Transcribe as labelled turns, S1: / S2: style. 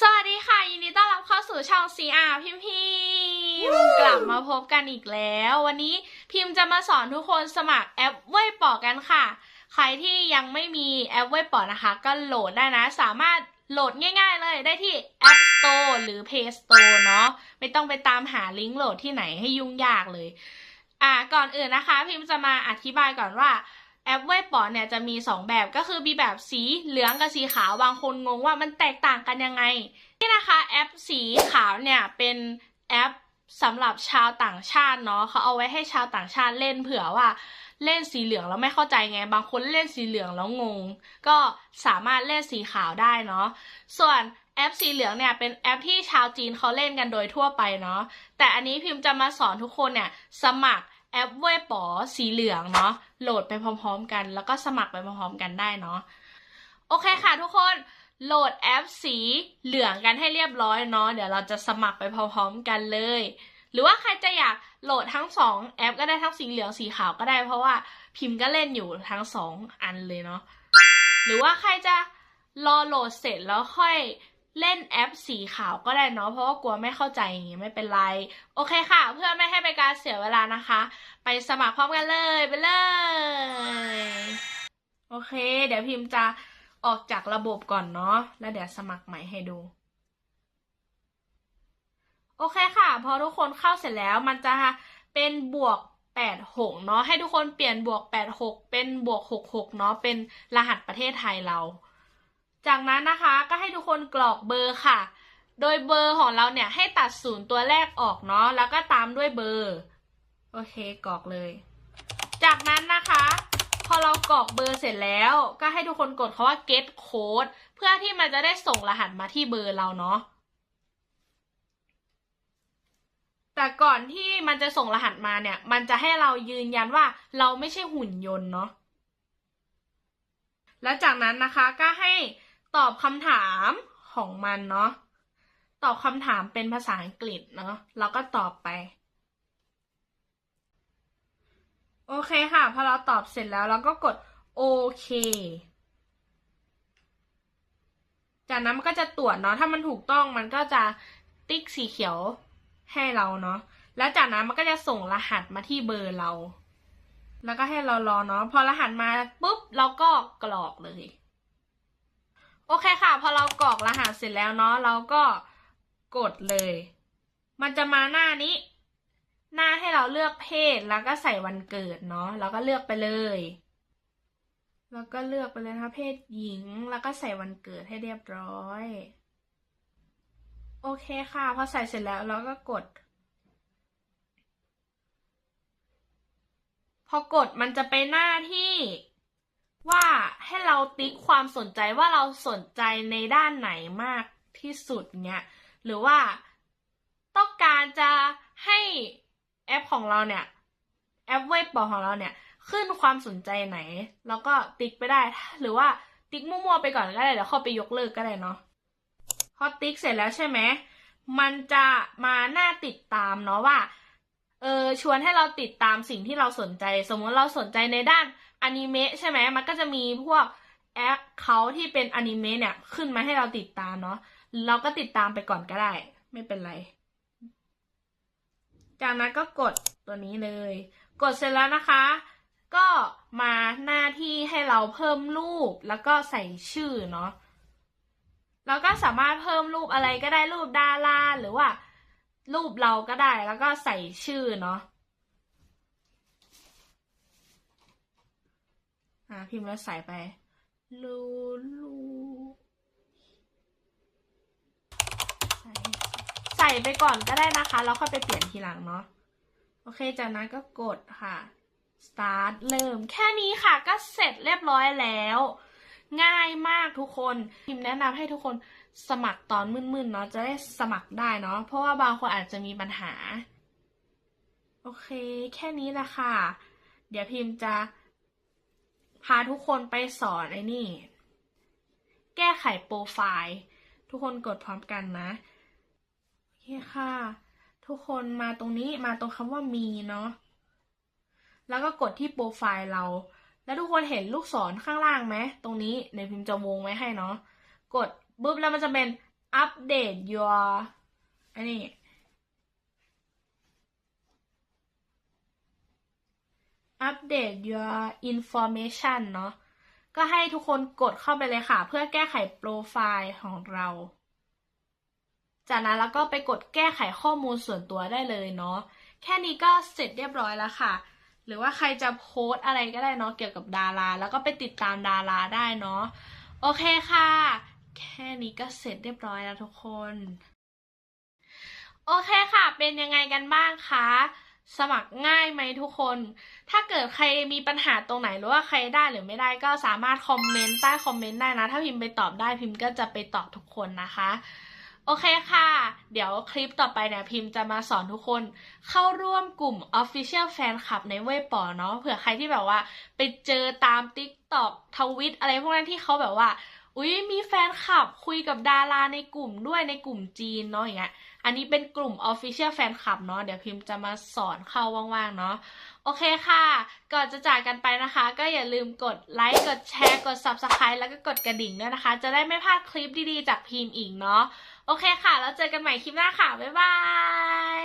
S1: สวัสดีค่ะ ยินดีต้อนรับเข้าสู่ช่อง CR พิมพิมพ์กลับมาพบกันอีกแล้ว วันนี้พิมพ์จะมาสอนทุกคนสมัครแอปเว่ยปอกันค่ะ ใครที่ยังไม่มีแอปเว่ยปอนะคะ ก็โหลดได้นะ สามารถโหลดง่ายๆเลยได้ที่ App Store หรือ Play Store เนาะไม่ต้องไปตามหาลิงก์โหลดที่ไหนให้ยุ่งยากเลย อ่าก่อนอื่นนะคะ พิมพ์จะมาอธิบายก่อนว่า แอปเว็บปอเนี่ยจะมี 2 แบบก็คือมีแบบสีเหลืองกับสีขาวบางคนงงว่ามันแตกต่างกันยังไง นี่นะคะแอปสีขาวเนี่ยเป็นแอปสำหรับชาวต่างชาติเนาะเขาเอาไว้ให้ชาวต่างชาติเล่นเผื่อว่าเล่นสีเหลืองแล้วไม่เข้าใจไง บางคนเล่นสีเหลืองแล้วงง ก็สามารถเล่นสีขาวได้เนาะส่วนแอปสีเหลืองเนี่ยเป็นแอปที่ชาวจีนเขาเล่นกันโดยทั่วไปเนาะแต่อันนี้พิมพ์จะมาสอนทุกคนเนี่ยสมัคร แอปเว่ยป๋อสีเหลืองเนาะโหลดไปพร้อม ๆ กัน แล้วก็สมัครไปพร้อมๆกันได้เนาะโอเคค่ะทุกคนโหลดแอปสีเหลืองกันให้เรียบร้อยเนาะเดี๋ยวเราจะสมัครไปพร้อมๆกันเลย หรือว่าใครจะอยากโหลดทั้งสองแอปก็ได้ทั้งสีเหลืองสีขาวก็ได้ เพราะว่าพิมพ์ก็เล่นอยู่ทั้งสองอันเลยเนาะหรือว่าใครจะรอโหลดเสร็จแล้วค่อย เล่นแอปสีขาวก็ได้เนาะเพราะว่ากลัวไม่เข้าใจอย่างงี้ไม่เป็นไร โอเคค่ะ เพื่อไม่ให้เป็นการเสียเวลานะคะ ไปสมัครพร้อมกันเลยไปเลย โอเค เดี๋ยวพิมพ์จะออกจากระบบก่อนเนาะแล้วเดี๋ยวสมัครใหม่ให้ดู โอเคค่ะ พอทุกคนเข้าเสร็จแล้วมันจะเป็นบวกแปดหกเนาะให้ทุกคนเปลี่ยนบวกแปดหกเป็นบวกหกหกเนาะเป็นรหัสประเทศไทยเรา จากนั้นนะคะก็ให้ทุกคนกรอกเบอร์ค่ะ โดยเบอร์ของเราเนี่ยให้ตัดศูนย์ตัวแรกออกเนาะแล้วก็ตามด้วยเบอร์ โอเคกรอกเลย จากนั้นนะคะ พอเรากรอกเบอร์เสร็จแล้ว ก็ให้ทุกคนกดคาว่า get code เพื่อที่มันจะได้ส่งรหัสมาที่เบอร์เราเนาะแต่ก่อนที่มันจะส่งรหัสมาเนี่ย มันจะให้เรายืนยันว่าเราไม่ใช่หุ่นยนต์เนาะแล้วจากนั้นนะคะก็ให้ ตอบคำถามของมันเนาะตอบคำถามเป็นภาษาอังกฤษเนาะแล้วก็ตอบไป โอเคค่ะ พอเราตอบเสร็จแล้วเราก็กดโอเคจากนั้นมันก็จะตรวจเนาะ ถ้ามันถูกต้องมันก็จะติ๊กสีเขียวให้เราเนาะ แล้วจากนั้นมันก็จะส่งรหัสมาที่เบอร์เรา แล้วก็ให้เรารอเนาะ พอรหัสมาปุ๊บเราก็กรอกเลย โอเคค่ะ พอเรากรอกรหัสเสร็จแล้วเนาะเราก็กดเลย มันจะมาหน้านี้ หน้าให้เราเลือกเพศแล้วก็ใส่วันเกิดเนาะแล้วก็เลือกไปเลย แล้วก็เลือกไปเลยนะคะเพศหญิงแล้วก็ใส่วันเกิดให้เรียบร้อย โอเคค่ะพอใส่เสร็จแล้วเราก็กด พอกดมันจะไปหน้าที่ ว่าให้เราติ๊กความสนใจว่าเราสนใจในด้านไหนมากที่สุดเนี้ยหรือว่าต้องการจะให้แอปของเราเนี่ยแอปเว็บบอของเราเนี่ยขึ้นความสนใจไหน แล้วก็ติ๊กไปได้ หรือว่าติ๊กมั่วๆไปก่อนก็ได้เดี๋ยวเข้าไปยกเลิกก็ได้เนาะพอติ๊กเสร็จแล้วใช่ไหมมันจะมาหน้าติดตามเนาะว่า เออชวนให้เราติดตามสิ่งที่เราสนใจ สมมติเราสนใจในด้านอนิเมะใช่ไหมมันก็จะมีพวกแอปเขาที่เป็นอนิเมะเนี่ยขึ้นมาให้เราติดตามเนาะเราก็ติดตามไปก่อนก็ได้ ไม่เป็นไร จากนั้นก็กดตัวนี้เลย กดเสร็จแล้วนะคะ ก็มาหน้าที่ให้เราเพิ่มรูปแล้วก็ใส่ชื่อเนาะเราก็สามารถเพิ่มรูปอะไรก็ได้รูปดาราหรือว่า รูปเราก็ได้แล้วก็ใส่ชื่อเนาะอ่าพิมพ์แล้วใส่ไปลูลูใส่ใส่ไปก่อนก็ได้นะคะ แล้วค่อยไปเปลี่ยนทีหลังเนาะโอเค จากนั้นก็กดค่ะ start เริ่ม แค่นี้ค่ะก็เสร็จเรียบร้อยแล้ว ง่ายมากทุกคนพิมพ์แนะนำให้ทุกคน สมัครตอนมึนๆเนาะจะได้สมัครได้เนาะเพราะว่าบางคนอาจจะมีปัญหา โอเค แค่นี้แหละค่ะ เดี๋ยวพิมพ์จะพาทุกคนไปสอนไอ้นี่ แก้ไขโปรไฟล์ ทุกคนกดพร้อมกันนะโอเคค่ะ ทุกคนมาตรงนี้มาตรงคำว่ามีเนาะแล้วก็กดที่โปรไฟล์เรา แล้วทุกคนเห็นลูกศรข้างล่างไหมตรงนี้ในพิมพ์จะวงไว้ให้เนาะกด ปุ๊บแล้วมันจะเป็น update your อันนี้ update your information เนาะก็ให้ทุกคนกดเข้าไปเลยค่ะ เพื่อแก้ไขโปรไฟล์ของเรา จากนั้นแล้วก็ไปกดแก้ไขข้อมูลส่วนตัวได้เลยเนาะแค่นี้ก็เสร็จเรียบร้อยแล้วค่ะ หรือว่าใครจะโพสอะไรก็ได้เนาะเกี่ยวกับดารา แล้วก็ไปติดตามดาราได้เนาะโอเคค่ะ แค่นี้ก็เสร็จเรียบร้อยแล้วทุกคน โอเคค่ะ เป็นยังไงกันบ้างคะ สมัครง่ายไหมทุกคน ถ้าเกิดใครมีปัญหาตรงไหนหรือว่าใครได้หรือไม่ได้ก็สามารถคอมเมนต์ใต้คอมเมนต์ได้นะ ถ้าพิมพ์ไปตอบได้พิมพ์ก็จะไปตอบทุกคนนะคะโอเคค่ะ เดี๋ยวคลิปต่อไปเนี่ยพิมพ์จะมาสอนทุกคน เข้าร่วมกลุ่ม Official Fan Club ในเว็บปอเนาะเผื่อใครที่แบบว่า ไปเจอตาม TikTok ทวิตอะไรพวกนั้นที่เขาแบบว่า อุ้ยมีแฟนคลับคุยกับดาราในกลุ่มด้วยในกลุ่มจีนเนาะอย่างเงี้ย อันนี้เป็นกลุ่ม Official Fan Club เนาะเดี๋ยวพิมพ์จะมาสอนเข้าว่างๆเนาะโอเคค่ะ ก่อนจะจากกันไปนะคะ ก็อย่าลืมกดไลค์กดแชร์กด Subscribe แล้วก็กดกระดิ่งด้วยนะคะ จะได้ไม่พลาดคลิปดีๆจากพิมพ์อีกเนาะโอเคค่ะ แล้วเจอกันใหม่คลิปหน้าค่ะ บ๊ายบาย